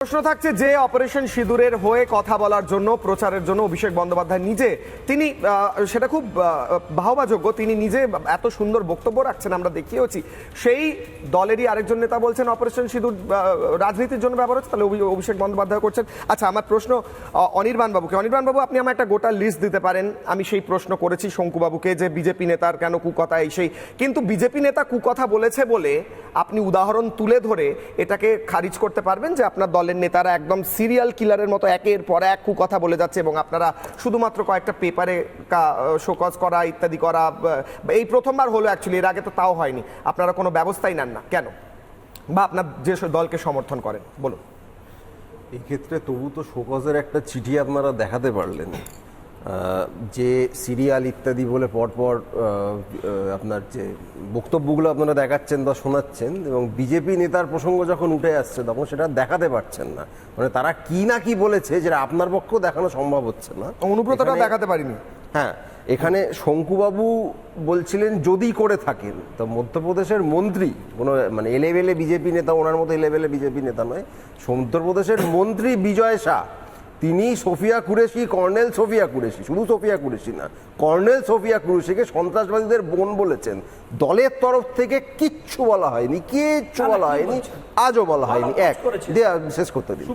প্রশ্ন থাকছে যে অপারেশন সিঁদুরের হয়ে কথা বলার জন্য, প্রচারের জন্য অভিষেক বন্দ্যোপাধ্যায় নিজে, তিনি সেটা খুব বাহবাযোগ্য তিনি নিজে এত সুন্দর বক্তব্য রাখছেন, আমরা দেখিয়েছি সেই দলেরই আরেকজন নেতা বলছেন, অপারেশন সিঁদুর রাজনীতির জন্য ব্যবহার হচ্ছে তাহলে অভি- অভিষেক বন্দ্যোপাধ্যায় করছেন। আচ্ছা আমার প্রশ্ন অনির্বাণ বাবুকে অনির্বাণ বাবু আপনি আমার একটা গোটা লিস্ট দিতে পারেন। আমি সেই প্রশ্ন করেছি শঙ্কুবাবুকে যে বিজেপি নেতার কেন কুকথা এই সেই। কিন্তু বিজেপি নেতা কুকথা বলেছে বলে আপনি উদাহরণ তুলে ধরে এটাকে খারিজ করতে পারবেন যে আপনার দলের নেতারা একদম সিরিয়াল কিলারের মতো একের পর এক কুকথা বলে যাচ্ছে এবং আপনারা শুধুমাত্র কয়েকটা পেপারে শোকজ করা, ইত্যাদি করা এই প্রথমবার হলো অ্যাকচুয়ালি এর আগে তো তাও হয়নি। আপনারা কোনো ব্যবস্থাই নেন না। কেন? বা আপনার যে দলকে সমর্থন করেন, বলুন। এই ক্ষেত্রে তবু তো শোকজের একটা চিঠি আপনারা দেখাতে পারলেন। যে সিরিয়াল ইত্যাদি বলে পরপর আপনার যে বক্তব্যগুলো আপনারা দেখাচ্ছেন বা শোনাচ্ছেন এবং বিজেপি নেতার প্রসঙ্গ যখন উঠে আসছে তখন সেটা দেখাতে পারছেন না। মানে তারা কি না কি বলেছে যেটা আপনার পক্ষেও দেখানো সম্ভব হচ্ছে না। অনুব্রতটা দেখাতে পারিনি। হ্যাঁ এখানে শঙ্কুবাবু বলছিলেন যদি করে থাকেন। তো মধ্যপ্রদেশের মন্ত্রী কোনো মানে এলেবেলে বিজেপি নেতা ওনার মতো এলেবেলে বিজেপি নেতা নয় মধ্যপ্রদেশের মন্ত্রী বিজয় শাহ তিনি Sophia Qureshi colonel Sophia Qureshi শুধু সোফিয়া কুরেশি না কর্নেল সোফিয়া কুরেশিকে সন্ত্রাসবাদীদের বোন বলেছেন। দলের তরফ থেকে কিচ্ছু বলা হয়নি কিচ্ছু বলা হয়নি আজও বলা হয়নি। এক শেষ করতে দিন।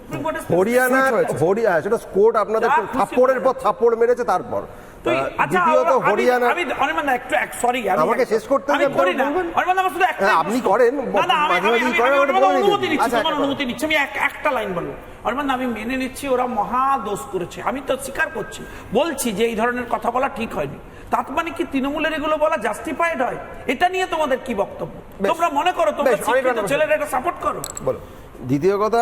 হরিয়ানা হরিয়ানা হরিয়া সেটা কোর্ট আপনাদের থাপ্পড়ের পর থাপ্পড় মেরেছে তারপর। তুই আচ্ছা আমি- হরিয়ানা আমি অনির্বাণ দা, একটু সরি আমাকে শেষ করতে আমি করি না। অনির্বাণ আমার শুধু একটা হ্যাঁ, আপনি করেন, না আমি বলে। অনুমতি নিচ্ছি তোমার একটা অনুমতি নিচ্ছি আমি একটা লাইন বলব অনির্বাণ আমি মেনে নিচ্ছি ওরা মহা দোষ করেছে। আমি তো স্বীকার করছি। বলছি যে এই ধরনের কথা বলা ঠিক হয়নি। তার মানে কি তৃণমূলের এগুলো বলা জাস্টিফাইড হয়? এটা নিয়ে তোমাদের কি বক্তব্য? তোমরা মনে করো তোমরা ছেলেরা এটা সাপোর্ট করো। বলুন দ্বিতীয় কথা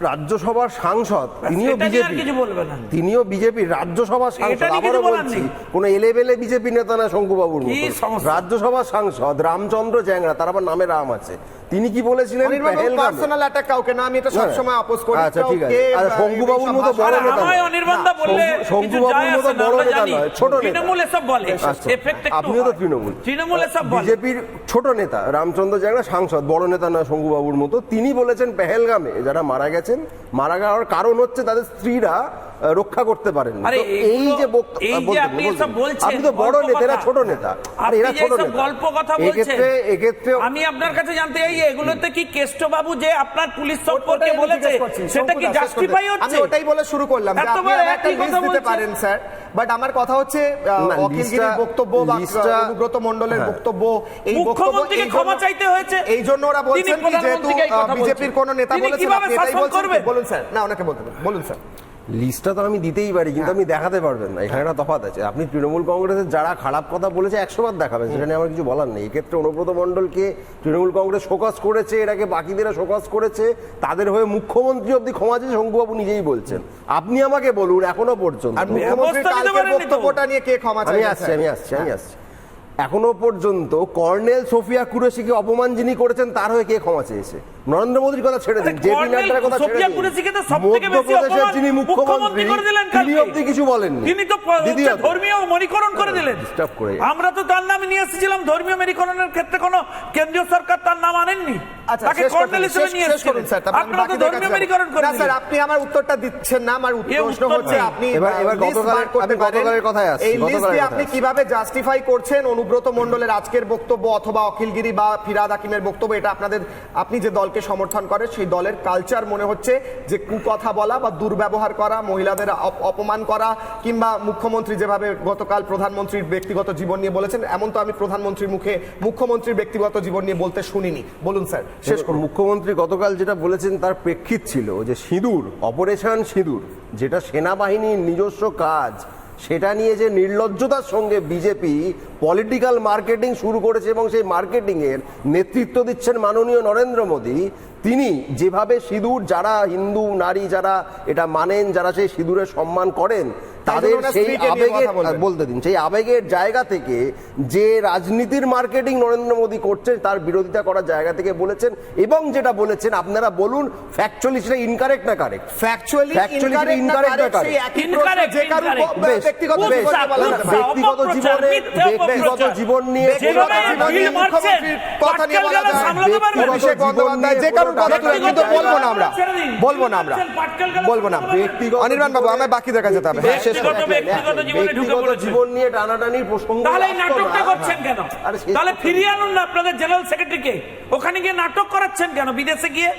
রাজ্যসভার সাংসদ তিনিও বিজেপি। কিছু বলবে না। তিনিও বিজেপি রাজ্যসভার সাংসদ আবারও বলছি কোন এলেবেলে বিজেপি নেতা না শঙ্কুবাবুর কি মতো সমস্যা? রাজ্যসভার সাংসদ রামচন্দ্র চ্যাংরা তার আবার নামে রাম আছে। তিনি কি বলেছিলেন? পেহেলগামে- পার্সোনাল অ্যাটাক কাউকে না আমি এটা সবসময় অপোজ করি। আচ্ছা, ঠিক আছে। আচ্ছা, শঙ্কুবাবুর মতো বড় নেতা নয়। অনির্বাণ দা বললে শঙ্কুবাবুর মতো বড় নেতা নয়, ছোট নেতা। তৃণমূল এসব বলে। আচ্ছা, এফেক্ট একটু আপনিও তো তৃণমূল। তৃণমূল এসব বলে। বিজেপির ছোট নেতা রামচন্দ্র জায়গা সাংসদ বড় নেতা নয় শঙ্কুবাবুর মতো। তিনি বলেছেন পেহেলগামে যারা মারা গেছেন মারা যাওয়ার কারণ হচ্ছে তাদের স্ত্রীরা রক্ষা করতে পারেন এই যে যে আপনি তো বড় নেতা ছোট নেতা। আর এরা ছোট নেতা। গল্প কথা বলছেন। এক্ষেত্রে এক্ষেত্রে আমি আপনার কাছে জানতে চাই এগুলোতে কি কেষ্টবাবু যে আপনার পুলিশ সম্পর্কে বলেছে সেটা কি জাস্টিফাই আমি ওটাই বলে শুরু করলাম যে আপনি একটা লিস্ট দিতে পারেন স্যার। বাট আমার কথা হচ্ছে অখিলগিরির বক্তব্য বা অনুব্রত মণ্ডলের হ্যাঁ। বক্তব্য এই বক্তব্য ক্ষমা চাইতে হয়েছে। এই জন্য ওরা বলছেন কি যেহেতু বিজেপির। কোন নেতা বলেছেন আপনি এটাই বলছেন? করবেন? বলুন স্যার। না ওনাকে বলতে বলুন। স্যার। লিস্টটা তো আমি দিতেই পারি কিন্তু আপনি দেখাতে পারবেন না। এখানে একটা তফাৎ আছে। আপনি তৃণমূল কংগ্রেসের যারা খারাপ কথা বলেছে একশো বার দেখাবেন সেটা নিয়ে আমার কিছু বলার নেই। এক্ষেত্রে অনুব্রত মণ্ডলকে তৃণমূল কংগ্রেস ফোকাস করেছে এটাকে বাকিদেরা শোকজ করেছে তাদের হয়ে মুখ্যমন্ত্রী অব্দি ক্ষমা চেয়ে শঙ্কুবাবু নিজেই বলছেন। আপনি আমাকে বলুন এখনও পর্যন্ত। বক্তব্যটা নিয়ে কে ক্ষমা আমি আসছি আমি আসছি আমি আসছি। এখনও পর্যন্ত কর্নেল সোফিয়া কুরেশিকে অপমান যিনি করেছেন তার হয়ে কে ক্ষমা চেয়েছে? নরেন্দ্র মোদীর কথা ছেড়ে দিন জেপি নাড্ডার কথা ছেড়ে সোফিয়া দিন। কুরেশিকে তো সবথেকে বেশি মধ্যপ্রদেশের অপমান যিনি মুখ্যমন্ত্রী মুখ্যমন্ত্রী করে দিলেন তিনি। অব্দি কিছু বলেননি। তিনি তো ধর্মীয় মরিকরণ করে দিলেন। Disturb করে। আমরা তো তার নামে নিয়ে এসেছিলাম ধর্মীয় মেরিকরণের ক্ষেত্রে কোনো কেন্দ্রীয় সরকার তার নাম আনেননি। আচ্ছা তাকে কর্নেল হিসেবে নিয়ে এসেছিলেন। স্যার তারপর আমি আপনারা তো ধর্মীয় যাব। মেরিকরণ করে স্যার দিলেন আপনি আমার উত্তরটা দিচ্ছেন না আমার এ প্রশ্ন উত্তর হচ্ছে আপনি এবার- এবার গতকালের- আমি গতকালের কথায় আসছি, এই লিস্ট গতকালের আপনি কীভাবে জাস্টিফাই করছেন অনুব্রত মণ্ডলের আজকের বক্তব্য অথবা অখিলগিরি বা ফিরাদ হাকিমের বক্তব্য, এটা আপনাদের, আপনি যে দলকে সমর্থন করে সেই দলের কালচার মনে হচ্ছে যে কুকথা বলা বা দুর্ব্যবহার করা, মহিলাদের অপ- অপমান করা, কিংবা মুখ্যমন্ত্রী যেভাবে গতকাল প্রধানমন্ত্রীর ব্যক্তিগত জীবন নিয়ে বলেছেন, এমন তো আমি প্রধানমন্ত্রীর মুখে, মুখ্যমন্ত্রীর ব্যক্তিগত জীবন নিয়ে বলতে শুনিনি। বলুন স্যার, শেষ করুন। মুখ্যমন্ত্রী গতকাল যেটা বলেছেন তার প্রেক্ষিত ছিল যে সিঁদুর, অপারেশন সিঁদুর, যেটা সেনাবাহিনীর নিজস্ব কাজ সেটা নিয়ে যে নির্লজ্জতার সঙ্গে বিজেপি পলিটিক্যাল মার্কেটিং শুরু করেছে এবং সেই মার্কেটিংয়ের নেতৃত্ব দিচ্ছেন মাননীয় নরেন্দ্র মোদী, তিনি যেভাবে সিঁদুর যারা হিন্দু নারী যারা এটা মানেন, যারা সেই সিঁদুরের সম্মান করেন তাদের সেই আবেগের বলতে দিন সেই আবেগের জায়গা থেকে যে রাজনীতির মার্কেটিং নরেন্দ্র মোদী করছেন তার বিরোধিতা করার জায়গা থেকে বলেছেন এবং যেটা বলেছেন আপনারা বলুন ফ্যাকচুয়ালি সেটা ইনকারেক্ট না কারেক্ট ফ্যাকচুয়ালি Factually ইনকারেক্ট না incorrect না correct, সেই correct? একই প্রশ্ন Incorrect, যে কারও ব্যক্তিগত। ব্যক্তিগত জীবনে ব্যক্তিগত জীবন নিয়ে কথা নিয়ে বলা যায়। যে কারোর কথা কিন্তু বলব না আমরা। বলব না আমরা। বলব না ব্যক্তিগত অনির্বাণ বাবু আমায় বাকিদের কাছে যেতে হবে। শেষ ব্যক্তিগত ব্যক্তিগত জীবনে ঢুকে পড়েছে। জীবন নিয়ে টানাটানি প্রসঙ্গ তাহলে নাটকটা করছেন কেন? তাহলে ফিরিয়ে আনুন না আপনাদের জেনারেল সেক্রেটারিকে। ওখানে গিয়ে নাটক করাচ্ছেন কেন? বিদেশে গিয়ে?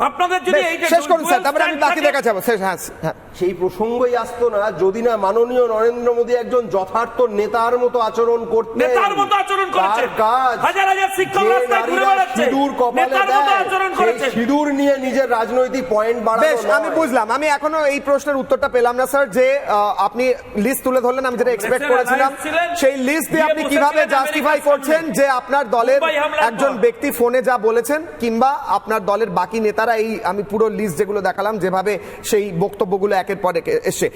আপনাদের যদি এইটা শেষ করুন স্যার তারপরে আমি থাকে- যাব শেষ হ্যাঁ হ্যাঁ সেই প্রসঙ্গই আসতো না যদি না মাননীয় নরেন্দ্র মোদী একজন যথার্থ নেতার মতো আচরণ করতেন নেতার মতো আচরণ করেছেন। তার কাজ হাজার হাজার শিক্ষক রাস্তায় ঘুরে বেড়াচ্ছে। সিঁদুর কপালে নেতার মতো আচরণ সেই করেছেন। সিঁদুর নিয়ে নিজের রাজনৈতিক পয়েন্ট বাড়ানো বেশ আমি বুঝলাম আমি এখনও এই প্রশ্নের উত্তরটা পেলাম না স্যার যে আহ, আপনি লিস্ট তুলে ধরলেন আমি যেটা এক্সপেক্ট করেছিলাম সেই লিস্ট দিয়ে আপনি কীভাবে জাস্টিফাই করছেন যে আপনার দলের একজন ব্যক্তি ফোনে যা বলেছেন কিংবা আপনার দলের বাকি নেতারা এই আমি পুরো লিস্ট যেগুলো দেখালাম যেভাবে সেই বক্তব্যগুলো একের পর এসে